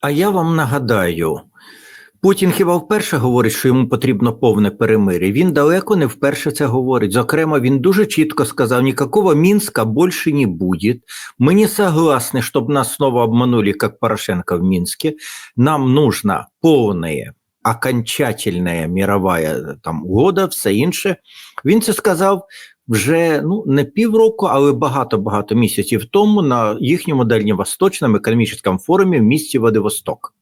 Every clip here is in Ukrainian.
А я вам нагадаю, Путін хіба вперше говорить, що йому потрібно повне перемир'я. Він далеко не вперше це говорить. Зокрема, він дуже чітко сказав: никакого Мінська більше не буде. Ми не согласны, щоб нас знову обманули, як Порошенко в Мінську. Нам нужна повне, окончательная мировая там угода, все інше. Він це сказав вже ну не півроку, але багато-багато місяців тому на їхньому дальньовосточному економічному форумі в місті Владивосток.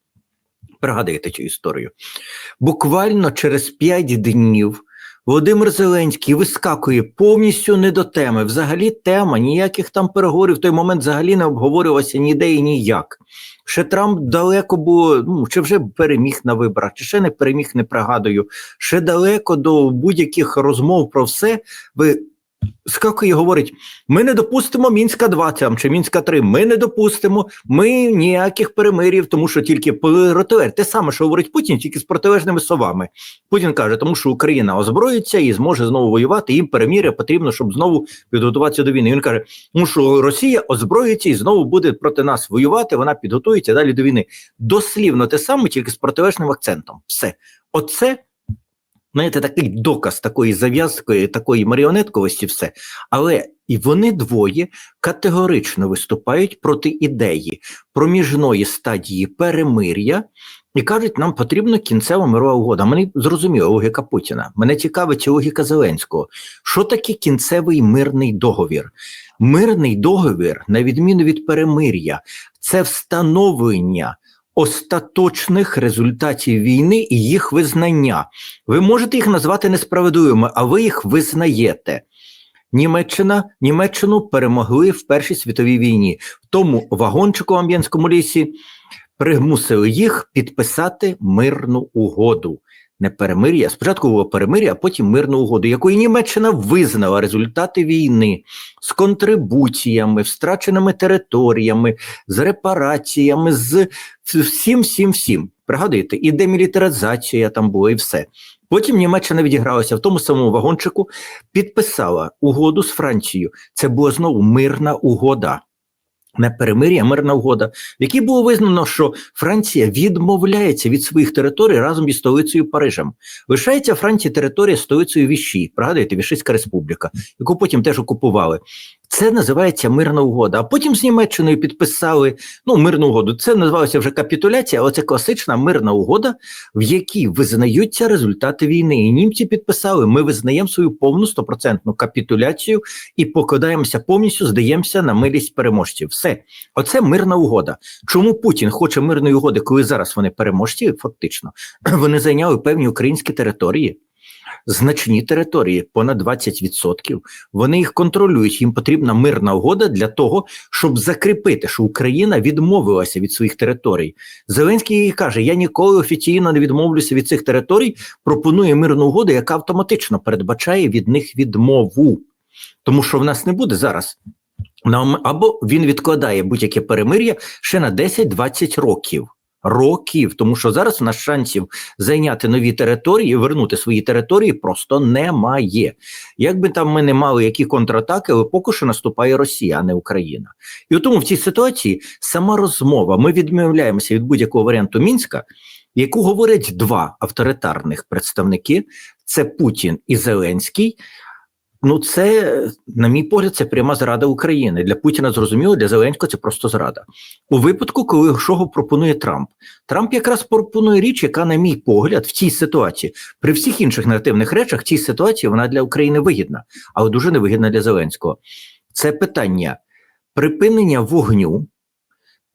Пригадуєте цю історію. Буквально через п'ять днів Володимир Зеленський вискакує повністю не до теми. Взагалі, тема ніяких там переговорів в той момент взагалі не обговорювалася ніде і ніяк. Ще Трамп далеко було, ну чи вже переміг на виборах, чи ще не переміг, не пригадую. Ще далеко до будь-яких розмов про все. Ви скакує і говорить: ми не допустимо Мінська 2 там, чи Мінська 3, ми не допустимо, ми ніяких перемирів, тому що тільки противер. Те саме, що говорить Путін, тільки з протилежними словами. Путін каже, тому що Україна озброїться і зможе знову воювати. Їм перемір'я потрібно, щоб знову підготуватися до війни. Він каже, тому що Росія озброїться і знову буде проти нас воювати. Вона підготується далі до війни. Дослівно те саме, тільки з протилежним акцентом. Все, оце знаєте, такий доказ такої зав'язкої, такої маріонетковості, все. Але і вони двоє категорично виступають проти ідеї проміжної стадії перемир'я і кажуть, нам потрібна кінцева мирова угода. Мені зрозуміла логіка Путіна. Мене цікавить логіка Зеленського. Що таке кінцевий мирний договір? Мирний договір, на відміну від перемир'я, це встановлення остаточних результатів війни і їх визнання. Ви можете їх назвати несправедливими, а ви їх визнаєте. Німеччина Німеччину перемогли в Першій світовій війні. В тому вагончику в Ам'янському лісі примусили їх підписати мирну угоду не перемир'я. Спочатку було перемир'я, а потім мирну угоду, якою Німеччина визнала результати війни з контрибуціями, втраченими територіями, з репараціями, з всім, всім, всім. Пригадуєте, і демілітаризація там була, і все. Потім Німеччина відігралася в тому самому вагончику, підписала угоду з Францією. Це була знову мирна угода не перемир'я, мирна угода, в якій було визнано, що Франція відмовляється від своїх територій разом із столицею Парижем. Лишається Франції територія столицею Віщі, пригадуєте, Вішиська республіка, яку потім теж окупували. Це називається мирна угода. А потім з Німеччиною підписали ну, мирну угоду. Це називалося вже капітуляція, але це класична мирна угода, в якій визнаються результати війни. І німці підписали: ми визнаємо свою повну стопроцентну капітуляцію і покладаємося повністю, здаємося на милість переможців. Все, оце мирна угода. Чому Путін хоче мирної угоди, коли зараз вони переможці? Фактично, вони зайняли певні українські території значні території, понад 20%. Вони їх контролюють. Їм потрібна мирна угода для того, щоб закріпити, що Україна відмовилася від своїх територій. Зеленський каже: Я ніколи офіційно не відмовлюся від цих територій. Пропонує мирну угоду, яка автоматично передбачає від них відмову, тому що в нас не буде зараз. Нам Або він відкладає будь-яке перемир'я ще на 10-20 років років, тому що зараз у нас шансів зайняти нові території, вернути свої території просто немає. Якби там ми не мали які контратаки, але поки що наступає Росія, а не Україна. І тому в цій ситуації сама розмова. Ми відмовляємося від будь-якого варіанту мінська, яку говорять два авторитарних представники: це Путін і Зеленський. Ну, це, на мій погляд, це пряма зрада України. Для Путіна зрозуміло, для Зеленського це просто зрада. У випадку, коли що пропонує Трамп, Трамп якраз пропонує річ, яка, на мій погляд, в цій ситуації, при всіх інших негативних речах, в цій ситуації вона для України вигідна, але дуже невигідна для Зеленського. Це питання припинення вогню.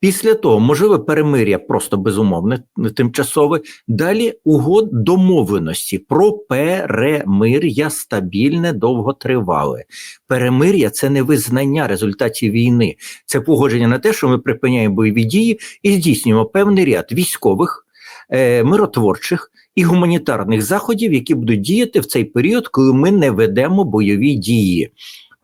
Після того можливе перемир'я просто безумовне, тимчасове. Далі угод домовленості про перемир'я стабільне, довготривале. Перемир'я це не визнання результатів війни, це погодження на те, що ми припиняємо бойові дії і здійснюємо певний ряд військових, е, миротворчих і гуманітарних заходів, які будуть діяти в цей період, коли ми не ведемо бойові дії.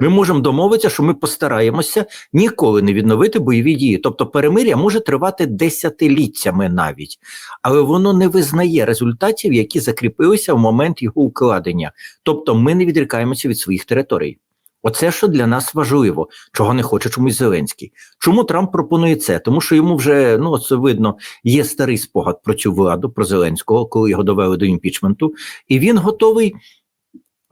Ми можемо домовитися, що ми постараємося ніколи не відновити бойові дії. Тобто перемир'я може тривати десятиліттями навіть, але воно не визнає результатів, які закріпилися в момент його укладення. Тобто ми не відрікаємося від своїх територій. Оце що для нас важливо, чого не хоче чомусь Зеленський. Чому Трамп пропонує це? Тому що йому вже ну це видно, є старий спогад про цю владу, про Зеленського, коли його довели до імпічменту, і він готовий.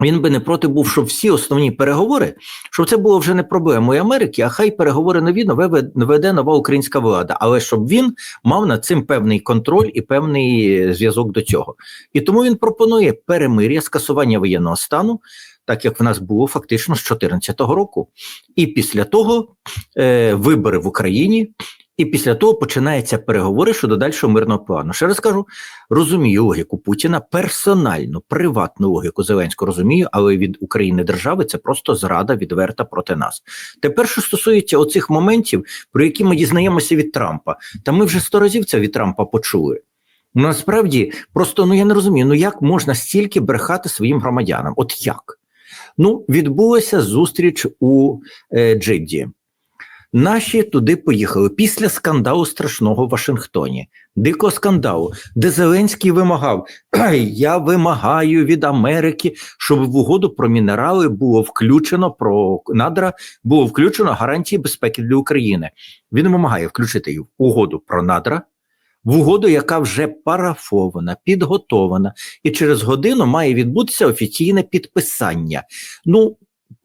Він би не проти був, щоб всі основні переговори, щоб це було вже не проблемою Америки, а хай переговори нові нове веде нова українська влада, але щоб він мав над цим певний контроль і певний зв'язок до цього. І тому він пропонує перемир'я, скасування воєнного стану, так як в нас було фактично з 2014 року. І після того е, вибори в Україні. І після того починаються переговори щодо дальшого мирного плану. Ще раз кажу, розумію логіку Путіна, персональну, приватну логіку Зеленського розумію, але від України держави це просто зрада відверта проти нас. Тепер, що стосується оцих моментів, про які ми дізнаємося від Трампа, та ми вже сто разів це від Трампа почули. Насправді, просто ну я не розумію, ну як можна стільки брехати своїм громадянам? От як? Ну, відбулася зустріч у е, Джидді. Наші туди поїхали після скандалу страшного в Вашингтоні, дикого скандалу, де Зеленський вимагав: я вимагаю від Америки, щоб в угоду про мінерали було включено про надра, було включено гарантії безпеки для України. Він вимагає включити в угоду про надра. В угоду, яка вже парафована, підготована, і через годину має відбутися офіційне підписання. Ну,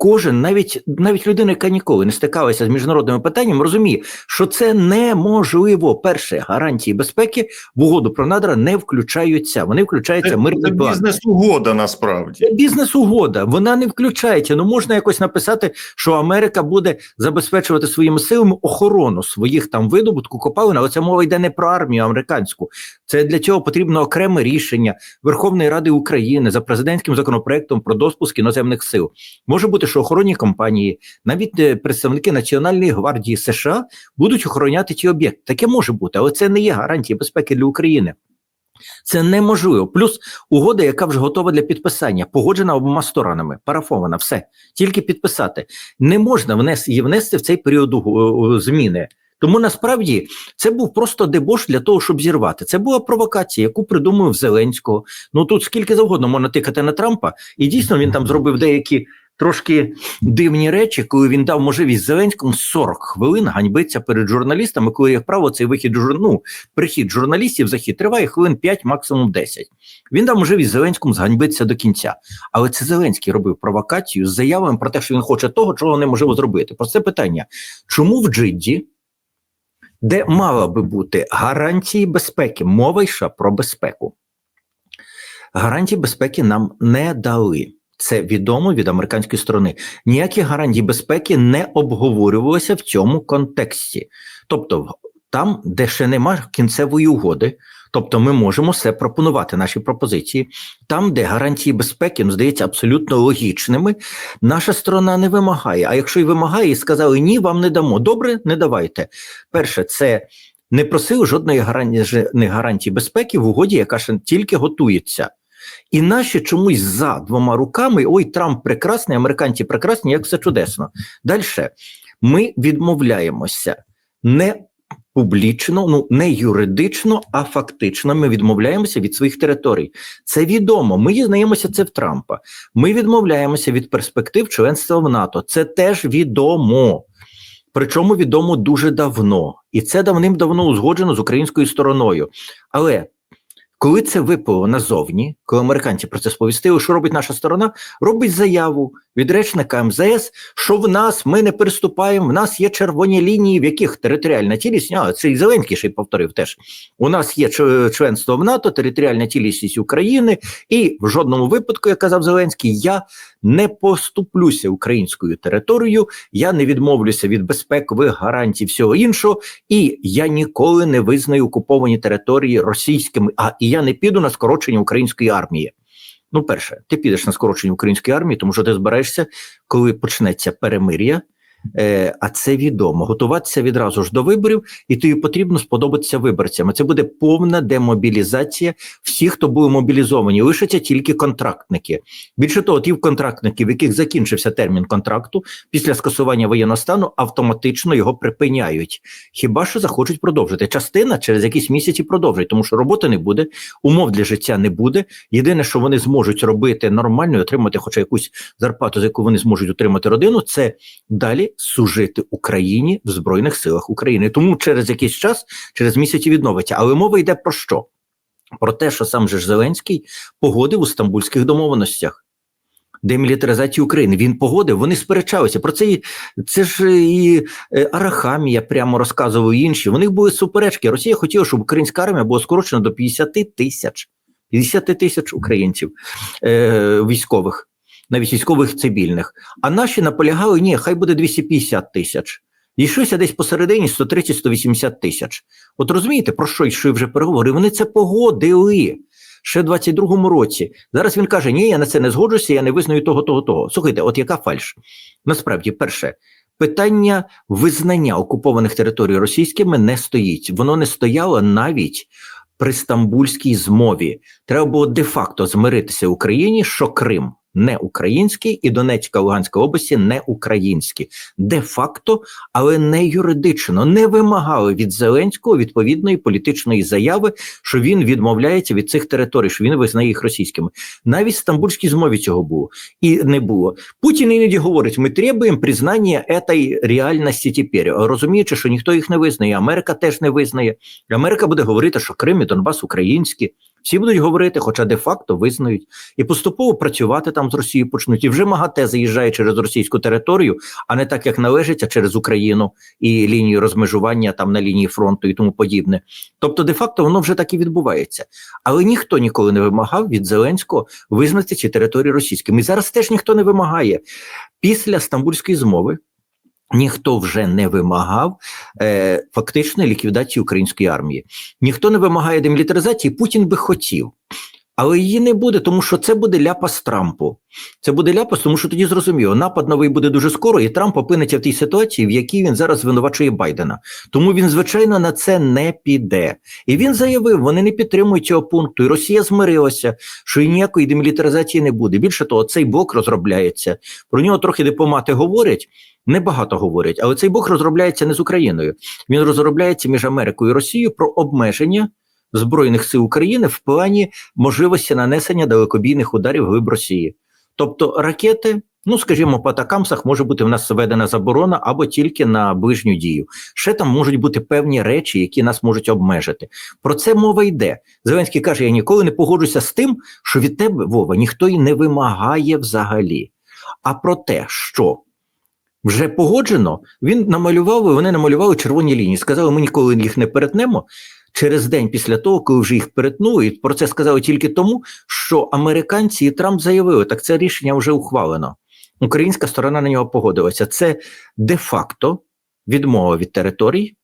Кожен, навіть навіть людина, яка ніколи не стикалася з міжнародними питаннями, розуміє, що це неможливо. Перше гарантії безпеки в угоду про надра не включаються. Вони включаються мирний план. Це бізнес-угода насправді. Це бізнес-угода. Вона не включається. Ну можна якось написати, що Америка буде забезпечувати своїми силами охорону своїх там видобутку копалин, але це мова йде не про армію американську. Це для цього потрібно окреме рішення Верховної Ради України за президентським законопроектом про допуск іноземних сил. Може бути, що охоронні компанії, навіть е, представники Національної гвардії США будуть охороняти ті об'єкти. Таке може бути, але це не є гарантія безпеки для України. Це неможливо. Плюс угода, яка вже готова для підписання, погоджена обома сторонами, парафована, все тільки підписати. Не можна внести її внести в цей період зміни. Тому насправді це був просто дебош для того, щоб зірвати. Це була провокація, яку придумав Зеленського. Ну тут скільки завгодно можна тикати на Трампа, і дійсно він там зробив деякі трошки дивні речі, коли він дав можливість Зеленському 40 хвилин ганьбитися перед журналістами, коли, як правило, цей вихід ну, прихід журналістів захід триває хвилин 5, максимум 10. Він дав можливість Зеленському зганьбитися до кінця. Але це Зеленський робив провокацію з заявами про те, що він хоче того, чого неможливо зробити. Про це питання: чому в Джидді? Де мала би бути гарантії безпеки, мова йшла про безпеку. Гарантії безпеки нам не дали. Це відомо від американської сторони. Ніякі гарантії безпеки не обговорювалися в цьому контексті. Тобто, там, де ще немає кінцевої угоди, тобто ми можемо все пропонувати, наші пропозиції. Там, де гарантії безпеки, ну, здається, абсолютно логічними, наша сторона не вимагає. А якщо й вимагає, і сказали ні, вам не дамо. Добре, не давайте. Перше, це не просили жодної гарантії, гарантії безпеки в угоді, яка ще тільки готується. І наші чомусь за двома руками: ой, Трамп прекрасний, американці прекрасні, як все чудесно. Далі ми відмовляємося не публічно, ну не юридично, а фактично. Ми відмовляємося від своїх територій. Це відомо. Ми дізнаємося це в Трампа. Ми відмовляємося від перспектив членства в НАТО. Це теж відомо. Причому відомо дуже давно, і це давним-давно узгоджено з українською стороною. Але коли це випало назовні, коли американці про це сповістили, що робить наша сторона, робить заяву від речника МЗС, що в нас ми не переступаємо, в нас є червоні лінії, в яких територіальна цілісність, а це і Зеленський ще й повторив теж. У нас є членство в НАТО, територіальна цілісність України, і в жодному випадку, як казав Зеленський, я не поступлюся українською територією, я не відмовлюся від безпекових гарантій всього іншого, і я ніколи не визнаю окуповані території російськими. А і я не піду на скорочення української армії. Ну, перше, ти підеш на скорочення української армії, тому що ти збираєшся, коли почнеться перемир'я, Е, а це відомо. Готуватися відразу ж до виборів, і тобі потрібно сподобатися виборцям. Це буде повна демобілізація всіх, хто були мобілізовані. Лишаться тільки контрактники. Більше того, ті контрактники, в яких закінчився термін контракту, після скасування воєнного стану автоматично його припиняють. Хіба що захочуть продовжити? Частина через якісь місяці продовжить, тому що роботи не буде, умов для життя не буде. Єдине, що вони зможуть робити нормально, і отримати хоча якусь зарплату, за яку вони зможуть утримати родину, це далі служити Україні в Збройних силах України. Тому через якийсь час, через місяці відновиться. Але мова йде про що? Про те, що сам же Зеленський погодив у стамбульських домовленостях. Демілітаризацію України він погодив, вони сперечалися. Про це і це ж і е, Арахамія прямо розказував і інші. У них були суперечки. Росія хотіла, щоб українська армія була скорочена до 50 тисяч 50 тисяч українців е, військових, навіть військових цивільних. А наші наполягали, ні, хай буде 250 тисяч. Йшлося десь посередині 130-180 тисяч. От розумієте, про що йшли вже переговори? Вони це погодили ще в 22-му році. Зараз він каже: Ні, я на це не згоджуся, я не визнаю того, того, того. Слухайте, от яка фальш? Насправді, перше, питання визнання окупованих територій російськими не стоїть. Воно не стояло навіть при Стамбульській змові. Треба було де-факто змиритися Україні, що Крим не український і Донецька Луганська області не українські. Де-факто, але не юридично не вимагали від Зеленського відповідної політичної заяви, що він відмовляється від цих територій, що він визнає їх російськими. Навіть в Стамбульській змові цього було і не було. Путін іноді говорить: ми требуємо признання цієї реальності тепер, розуміючи, що ніхто їх не визнає. Америка теж не визнає. Америка буде говорити, що Крим і Донбас українські. Всі будуть говорити, хоча де-факто визнають, і поступово працювати там з Росією почнуть. І вже МАГАТЕ заїжджає через російську територію, а не так, як належить, а через Україну і лінію розмежування там на лінії фронту і тому подібне. Тобто, де-факто воно вже так і відбувається. Але ніхто ніколи не вимагав від Зеленського визнати ці території російськими. І зараз теж ніхто не вимагає. Після Стамбульської змови. Ніхто вже не вимагав е, фактично ліквідації української армії. Ніхто не вимагає демілітаризації. Путін би хотів, але її не буде, тому що це буде ляпас Трампу. Це буде ляпас, тому що тоді зрозуміло, напад новий буде дуже скоро, і Трамп опиниться в тій ситуації, в якій він зараз звинувачує Байдена. Тому він, звичайно, на це не піде. І він заявив, вони не підтримують цього пункту. І Росія змирилася, що і ніякої демілітаризації не буде. Більше того, цей блок розробляється. Про нього трохи дипломати говорять. Небагато говорять, але цей блок розробляється не з Україною. Він розробляється між Америкою і Росією про обмеження збройних сил України в плані можливості нанесення далекобійних ударів глиб Росії. Тобто ракети, ну скажімо, по атакамсах може бути в нас введена заборона або тільки на ближню дію. Ще там можуть бути певні речі, які нас можуть обмежити. Про це мова йде. Зеленський каже: я ніколи не погоджуся з тим, що від тебе Вова ніхто й не вимагає взагалі. А про те, що вже погоджено, він намалював, вони намалювали червоні лінії. Сказали, ми ніколи їх не перетнемо. Через день після того, коли вже їх перетнули, про це сказали тільки тому, що американці і Трамп заявили, так це рішення вже ухвалено. Українська сторона на нього погодилася. Це де-факто відмова від територій,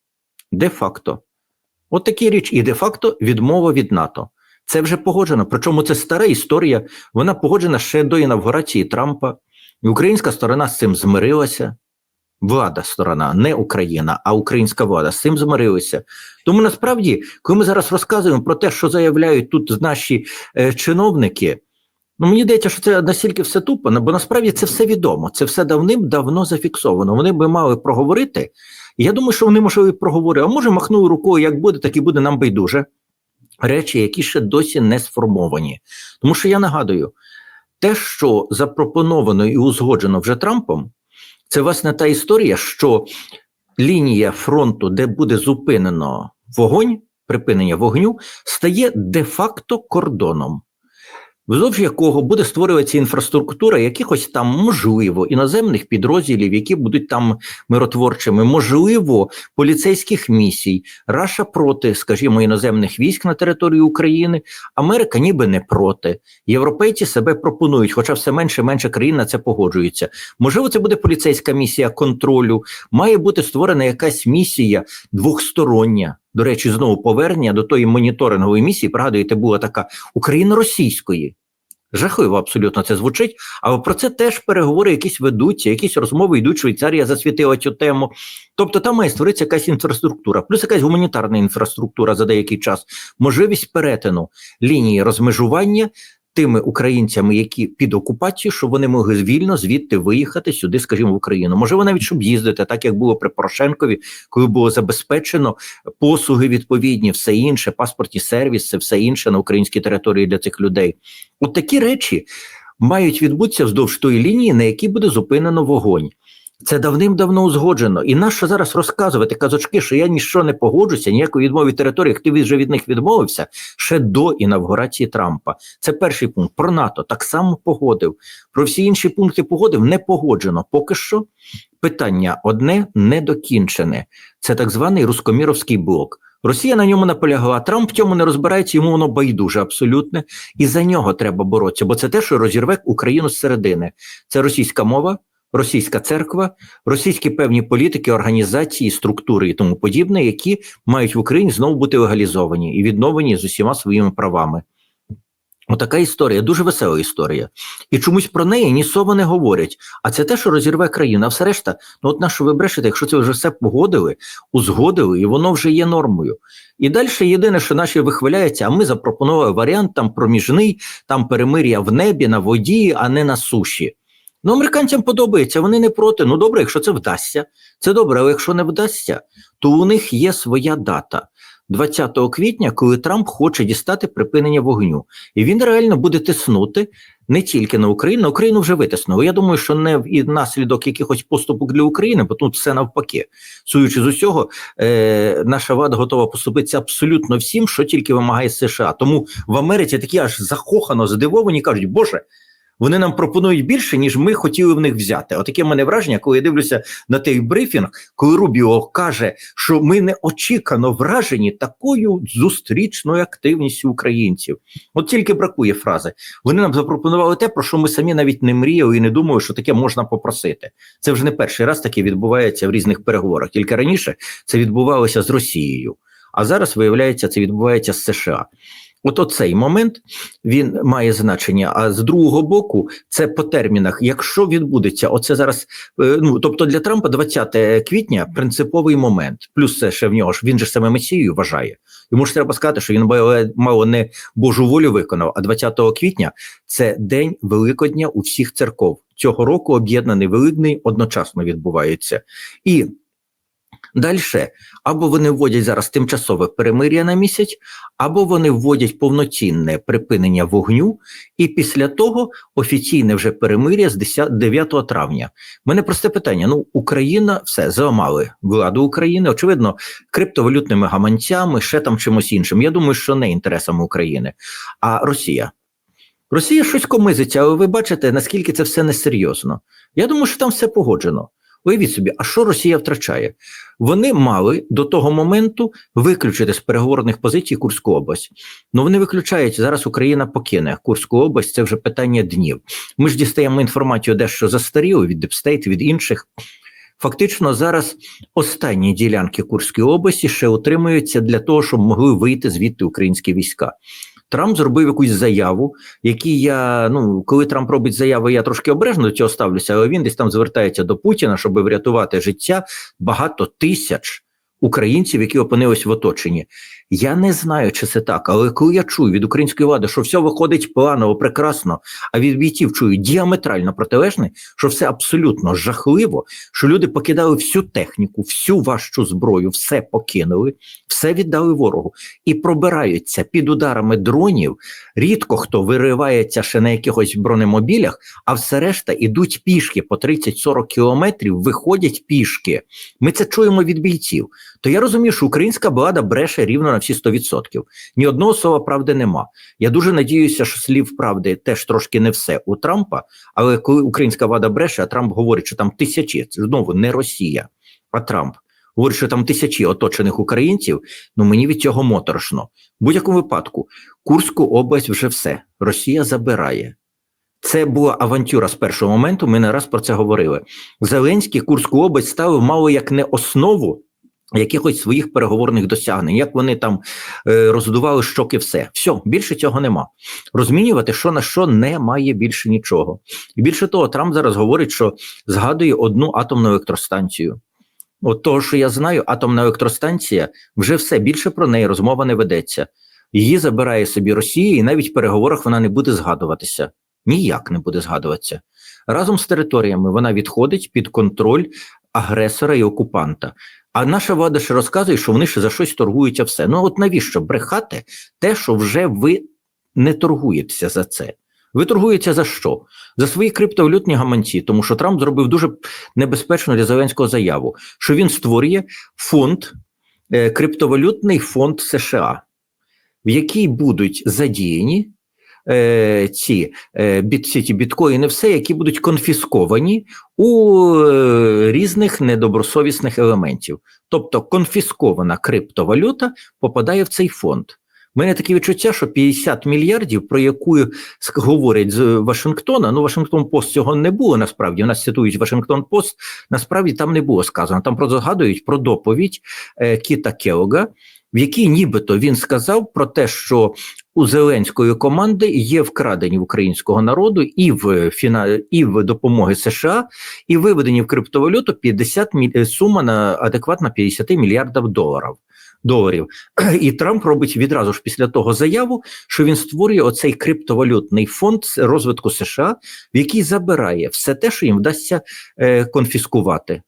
де-факто. От такі річ, і де-факто відмова від НАТО. Це вже погоджено. Причому це стара історія, вона погоджена ще до інавгурації Трампа. І українська сторона з цим змирилася. Влада сторона, не Україна, а українська влада з цим змирилися. Тому насправді, коли ми зараз розказуємо про те, що заявляють тут наші е, чиновники, ну мені здається, що це настільки все тупо, бо насправді це все відомо, це все давним-давно зафіксовано. Вони би мали проговорити. І я думаю, що вони можливо проговорили, а може махнули рукою, як буде, так і буде нам байдуже. Речі, які ще досі не сформовані. Тому що я нагадую, те, що запропоновано і узгоджено вже Трампом, це власне та історія, що лінія фронту, де буде зупинено вогонь, припинення вогню, стає де-факто кордоном, вздовж якого буде створюватися інфраструктура якихось там, можливо, іноземних підрозділів, які будуть там миротворчими, можливо, поліцейських місій, Раша проти, скажімо, іноземних військ на території України, Америка ніби не проти. Європейці себе пропонують, хоча все менше і менше країн на це погоджується. Можливо, це буде поліцейська місія контролю, має бути створена якась місія двохстороння. До речі, знову повернення до тої моніторингової місії, пригадуєте, була така Україно-російської. Жахливо абсолютно це звучить, але про це теж переговори якісь ведуться, якісь розмови йдуть. Швейцарія засвітила цю тему. Тобто там має створитися якась інфраструктура, плюс якась гуманітарна інфраструктура за деякий час, можливість перетину лінії розмежування тими українцями, які під окупацією, щоб вони могли вільно звідти виїхати сюди, скажімо, в Україну. Можливо, навіть щоб їздити, так як було при Порошенкові, коли було забезпечено послуги відповідні, все інше, паспортні сервіси, все інше на українській території для цих людей. От такі речі мають відбутися вздовж тої лінії, на якій буде зупинено вогонь. Це давним-давно узгоджено. І нащо зараз розказувати казочки, що я ніщо не погоджуся, ніякої відмови від території, ти вже від них відмовився ще до інавгурації Трампа. Це перший пункт. Про НАТО так само погодив. Про всі інші пункти погодив не погоджено. Поки що питання одне недокінчене. Це так званий рускоміровський блок. Росія на ньому наполягла. Трамп в цьому не розбирається, йому воно байдуже абсолютно. І за нього треба боротися, бо це те, що розірве Україну зсередини. Це російська мова, російська церква, російські певні політики, організації, структури і тому подібне, які мають в Україні знову бути легалізовані і відновлені з усіма своїми правами. Отака історія, дуже весела історія. І чомусь про неї ні слова не говорять. А це те, що розірве країну. А все решта, ну от на що ви брешете, якщо це вже все погодили, узгодили, і воно вже є нормою. І далі єдине, що наші вихваляються, а ми запропонували варіант там проміжний, там перемир'я в небі, на воді, а не на суші. Ну, американцям подобається, вони не проти. Ну добре, якщо це вдасться, це добре, але якщо не вдасться, то у них є своя дата. 20 квітня, коли Трамп хоче дістати припинення вогню, і він реально буде тиснути не тільки на Україну, Україну вже витиснув. Я думаю, що не і наслідок якихось поступок для України, бо тут все навпаки. Суючи з усього, е, наша влада готова поступитися абсолютно всім, що тільки вимагає США. Тому в Америці такі аж захохано здивовані кажуть, Боже. Вони нам пропонують більше, ніж ми хотіли в них взяти. Отаке в мене враження, коли я дивлюся на той брифінг, коли Рубіо каже, що ми неочікано вражені такою зустрічною активністю українців. От тільки бракує фрази. Вони нам запропонували те, про що ми самі навіть не мріяли і не думали, що таке можна попросити. Це вже не перший раз таке відбувається в різних переговорах. Тільки раніше це відбувалося з Росією, а зараз виявляється, це відбувається з США. От оцей момент він має значення. А з другого боку, це по термінах. Якщо відбудеться, оце зараз, е, ну тобто для Трампа 20 квітня принциповий момент. Плюс це ще в нього ж він же саме месією вважає. Йому ж треба сказати, що він мало- не Божу волю виконав. А 20 квітня це день Великодня у всіх церков. Цього року об'єднаний Великдень одночасно відбувається. І Далі або вони вводять зараз тимчасове перемир'я на місяць, або вони вводять повноцінне припинення вогню, і після того офіційне вже перемир'я з 10 9 травня. Мене просте питання: ну Україна все зламали владу України, очевидно, криптовалютними гаманцями, ще там чимось іншим. Я думаю, що не інтересами України, а Росія. Росія щось комизиться, але ви бачите, наскільки це все несерйозно. Я думаю, що там все погоджено. Уявіть собі, а що Росія втрачає? Вони мали до того моменту виключити з переговорних позицій Курську область. Ну вони виключають зараз. Україна покине Курську область. Це вже питання днів. Ми ж дістаємо інформацію, дещо застарілу від Депстейт, від інших. Фактично, зараз останні ділянки Курської області ще утримуються для того, щоб могли вийти звідти українські війська. Трамп зробив якусь заяву, які я ну коли Трамп робить заяви, я трошки обережно до цього ставлюся, але він десь там звертається до Путіна, щоб врятувати життя багато тисяч українців, які опинились в оточенні. Я не знаю, чи це так, але коли я чую від української влади, що все виходить планово, прекрасно, а від бійців чую діаметрально протилежне, що все абсолютно жахливо, що люди покидали всю техніку, всю важчу зброю, все покинули, все віддали ворогу і пробираються під ударами дронів. Рідко хто виривається ще на якихось бронемобілях, а все решта ідуть пішки по 30-40 кілометрів, виходять пішки. Ми це чуємо від бійців. То я розумію, що українська влада бреше рівно на всі 100%. Ні одного слова правди нема. Я дуже надіюся, що слів правди теж трошки не все у Трампа. Але коли українська влада бреше, а Трамп говорить, що там тисячі, це знову не Росія, а Трамп. Говорить, що там тисячі оточених українців. Ну мені від цього моторошно. В будь-якому випадку, Курську область вже все. Росія забирає. Це була авантюра з першого моменту. Ми не раз про це говорили. Зеленський Курську область ставив мало як не основу якихось своїх переговорних досягнень, як вони там е, роздували щоки, все. Все, більше цього нема. Розмінювати що на що немає більше нічого. І більше того, Трамп зараз говорить, що згадує одну атомну електростанцію. От того, що я знаю, атомна електростанція вже все більше про неї розмова не ведеться. Її забирає собі Росія, і навіть в переговорах вона не буде згадуватися. Ніяк не буде згадуватися. Разом з територіями вона відходить під контроль агресора і окупанта. А наша влада ще розказує, що вони ще за щось торгуються все. Ну от навіщо брехати те, що вже ви не торгуєтеся за це? Ви торгуєтеся за що? За свої криптовалютні гаманці, тому що Трамп зробив дуже небезпечну для Зеленського заяву, що він створює фонд, е, криптовалютний фонд США, в який будуть задіяні е, ці, е, біткоїни, все, які будуть конфісковані у е, різних недобросовісних елементів. Тобто конфіскована криптовалюта попадає в цей фонд. У мене таке відчуття, що 50 мільярдів, про яку говорять з Вашингтона, ну Вашингтон Пост цього не було насправді. У нас цитують Вашингтон Пост, насправді там не було сказано. Там просто згадують про доповідь е, Кіта Келога, в якій нібито він сказав про те, що у Зеленської команди є вкрадені в українського народу і в фіна... і в допомоги США, і виведені в криптовалюту 50 міль... е, сума на адекватна 50 мільярдів доларів. Доларів і Трамп робить відразу ж після того заяву, що він створює оцей криптовалютний фонд розвитку США, в який забирає все те, що їм вдасться е, конфіскувати.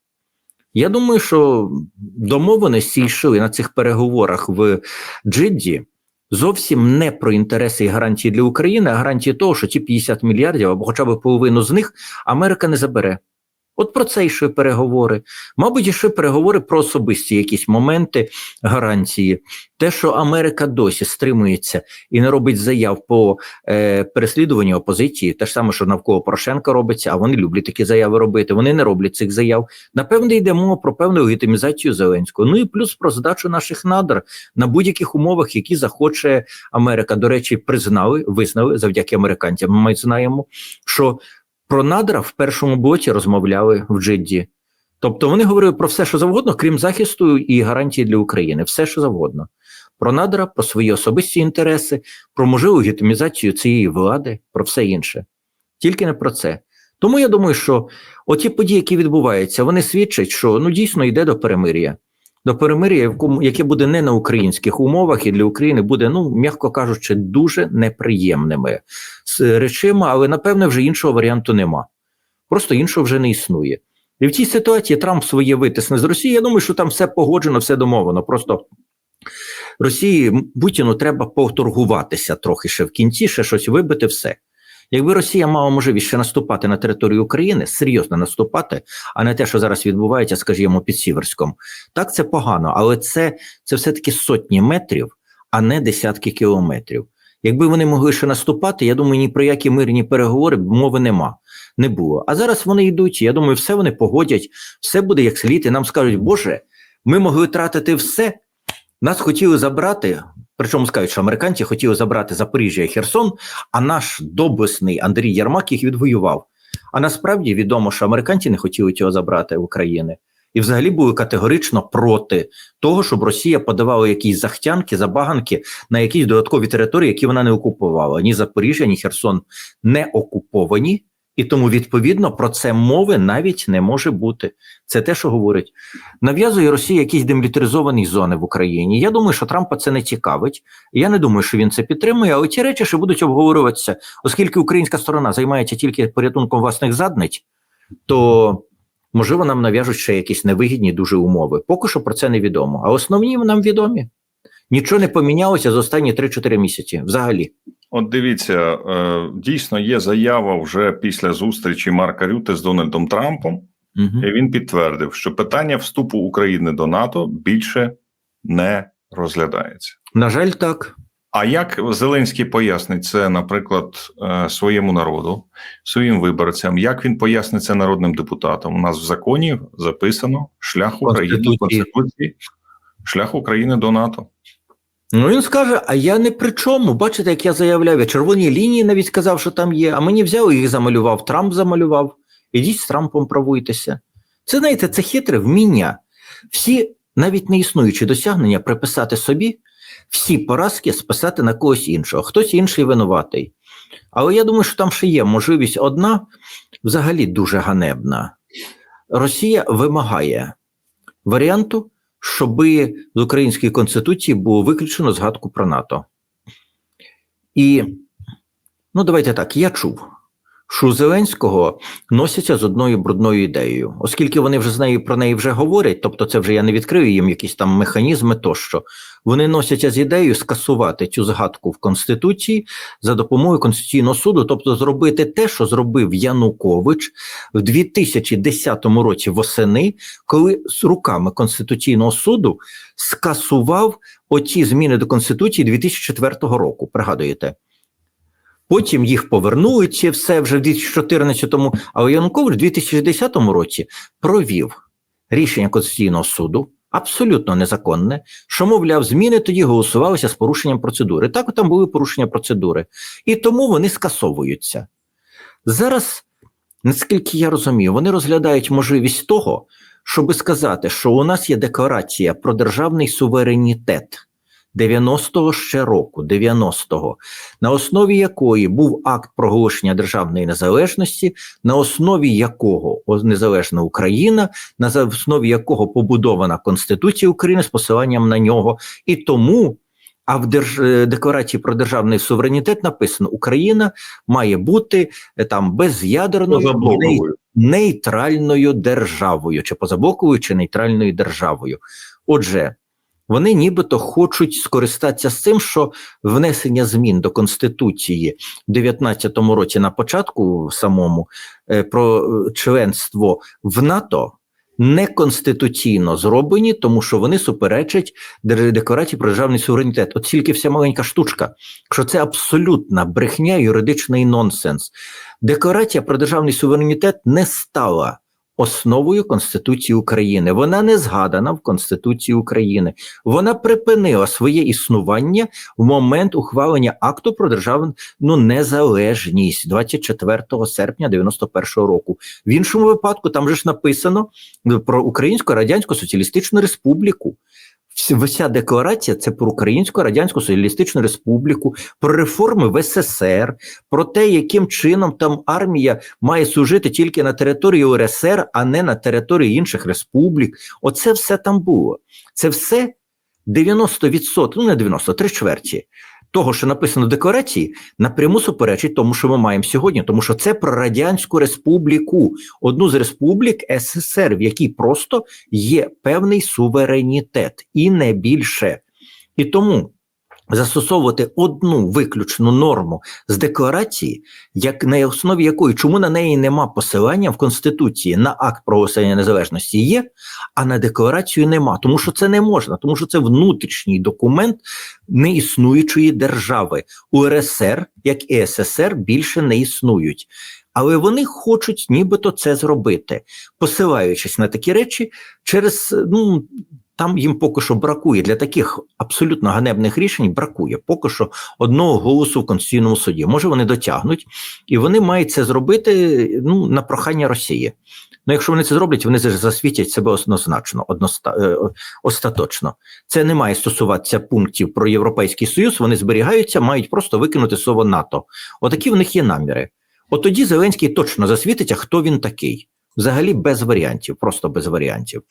Я думаю, що домовленості йшли на цих переговорах в Джидді зовсім не про інтереси і гарантії для України, а гарантії того, що ті 50 мільярдів або хоча б половину з них Америка не забере. От про це йшли переговори. Мабуть, йшли переговори про особисті якісь моменти, гарантії. Те, що Америка досі стримується і не робить заяв по е, переслідуванню опозиції, те ж саме, що навколо Порошенка робиться, а вони люблять такі заяви робити. Вони не роблять цих заяв. Напевне, йде мова про певну легітимізацію Зеленського. Ну і плюс про здачу наших надр на будь-яких умовах, які захоче Америка. До речі, признали, визнали завдяки американцям. Ми знаємо, що про надра в першому блоці розмовляли в Джидді. Тобто вони говорили про все, що завгодно, крім захисту і гарантії для України, все, що завгодно. Про надра, про свої особисті інтереси, про можливу легітимізацію цієї влади, про все інше. Тільки не про це. Тому я думаю, що оті події, які відбуваються, вони свідчать, що ну дійсно йде до перемир'я. До перемир'я, яке буде не на українських умовах, і для України буде, ну м'яко кажучи, дуже неприємними речима, але напевне вже іншого варіанту нема. Просто іншого вже не існує. І в цій ситуації Трамп своє витисне з Росії. Я думаю, що там все погоджено, все домовлено. Просто Росії Путіну треба поторгуватися трохи ще в кінці, ще щось вибити, все. Якби Росія мала можливість ще наступати на територію України, серйозно наступати, а не те, що зараз відбувається, скажімо, під Сіверськом, так це погано, але це, це все-таки сотні метрів, а не десятки кілометрів. Якби вони могли ще наступати, я думаю, ні про які мирні переговори мови нема. Не було. А зараз вони йдуть. Я думаю, все вони погодять, все буде як слід, і нам скажуть, Боже, ми могли тратити все. Нас хотіли забрати, причому скажуть, що американці хотіли забрати Запоріжжя і Херсон, а наш доблесний Андрій Ярмак їх відвоював. А насправді відомо, що американці не хотіли цього забрати в України. І взагалі були категорично проти того, щоб Росія подавала якісь захтянки, забаганки на якісь додаткові території, які вона не окупувала. Ні Запоріжжя, ні Херсон не окуповані, і тому відповідно про це мови навіть не може бути. Це те, що говорить. Нав'язує Росія якісь демілітаризовані зони в Україні. Я думаю, що Трампа це не цікавить. Я не думаю, що він це підтримує, але ті речі ще будуть обговорюватися, оскільки українська сторона займається тільки порятунком власних задниць, то можливо нам нав'яжуть ще якісь невигідні дуже умови. Поки що про це невідомо. А основні нам відомі. Нічого не помінялося за останні 3-4 місяці взагалі. От дивіться, е, дійсно є заява вже після зустрічі Марка Рюте з Дональдом Трампом. Угу. І він підтвердив, що питання вступу України до НАТО більше не розглядається. На жаль, так. А як Зеленський пояснить це, наприклад, е, своєму народу, своїм виборцям? Як він пояснить це народним депутатам? У нас в законі записано шлях України. Конституції, шлях України до НАТО. Ну він скаже: а я не при чому. Бачите, як я заявляв, я червоні лінії навіть сказав, що там є. А мені взяв їх замалював. Трамп замалював. Ідіть з Трампом правуйтеся. Це знаєте, це хитре вміння. Всі навіть не існуючі досягнення, приписати собі всі поразки списати на когось іншого. Хтось інший винуватий. Але я думаю, що там ще є можливість одна, взагалі дуже ганебна. Росія вимагає варіанту, щоби з української конституції було виключено згадку про НАТО. І, ну, давайте так, я чув, що Зеленського носяться з одною брудною ідеєю, оскільки вони вже з нею про неї вже говорять, тобто це вже я не відкрию їм якісь там механізми тощо. Вони носяться з ідеєю скасувати цю згадку в Конституції за допомогою Конституційного суду, тобто зробити те, що зробив Янукович в 2010 році восени, коли з руками Конституційного суду скасував оті зміни до Конституції 2004 року. Пригадуєте? Потім їх повернули, ці все вже в 2014-му, а Янукович в 2010 році провів рішення Конституційного суду, абсолютно незаконне, що, мовляв, зміни тоді голосувалися з порушенням процедури. Так, там були порушення процедури. І тому вони скасовуються. Зараз, наскільки я розумію, вони розглядають можливість того, щоби сказати, що у нас є декларація про державний суверенітет. 90-го ще року, 90-го, на основі якої був акт проголошення державної незалежності, на основі якого незалежна Україна, на основі якого побудована Конституція України з посиланням на нього, і тому. А в держ... е, декларації про державний суверенітет написано: Україна має бути е, там без'ядерною нейтральною державою, чи позаблоковою, чи нейтральною державою. Отже, вони нібито хочуть скористатися з цим, що внесення змін до Конституції в 19-му році на початку самому е, про е, членство в НАТО неконституційно зроблені, тому що вони суперечать декларації про державний суверенітет. От тільки вся маленька штучка, що це абсолютна брехня, юридичний нонсенс. Декларація про державний суверенітет не стала основою Конституції України. Вона не згадана в Конституції України. Вона припинила своє існування в момент ухвалення акту про державну незалежність 24 серпня 91 року. В іншому випадку там же ж написано про Українську Радянську Соціалістичну Республіку. Вся- декларація це про Українську Радянську Соціалістичну Республіку, про реформи в СССР, про те, яким чином там армія має служити тільки на території УРСР, а не на території інших республік. Оце все там було. Це все 90%, ну не 90, три чверті того, що написано в декларації, напряму суперечить тому, що ми маємо сьогодні, тому що це про Радянську Республіку, одну з республік СССР, в якій просто є певний суверенітет. І не більше. І тому застосовувати одну виключну норму з декларації, як на основі якої чому на неї нема посилання в Конституції на акт проголошення незалежності є, а на декларацію нема, тому що це не можна, тому що це внутрішній документ неіснуючої держави. УРСР, як і СССР, більше не існують. Але вони хочуть нібито це зробити, посилаючись на такі речі через ну. Там їм поки що бракує для таких абсолютно ганебних рішень. Бракує поки що одного голосу в конституційному суді. Може вони дотягнуть, і вони мають це зробити ну на прохання Росії. Ну, якщо вони це зроблять, вони засвітять себе однозначно, односта, е, остаточно. Це не має стосуватися пунктів про Європейський Союз. Вони зберігаються, мають просто викинути слово НАТО. Отакі в них є наміри. От тоді Зеленський точно засвітиться, хто він такий. Взагалі без варіантів, просто без варіантів.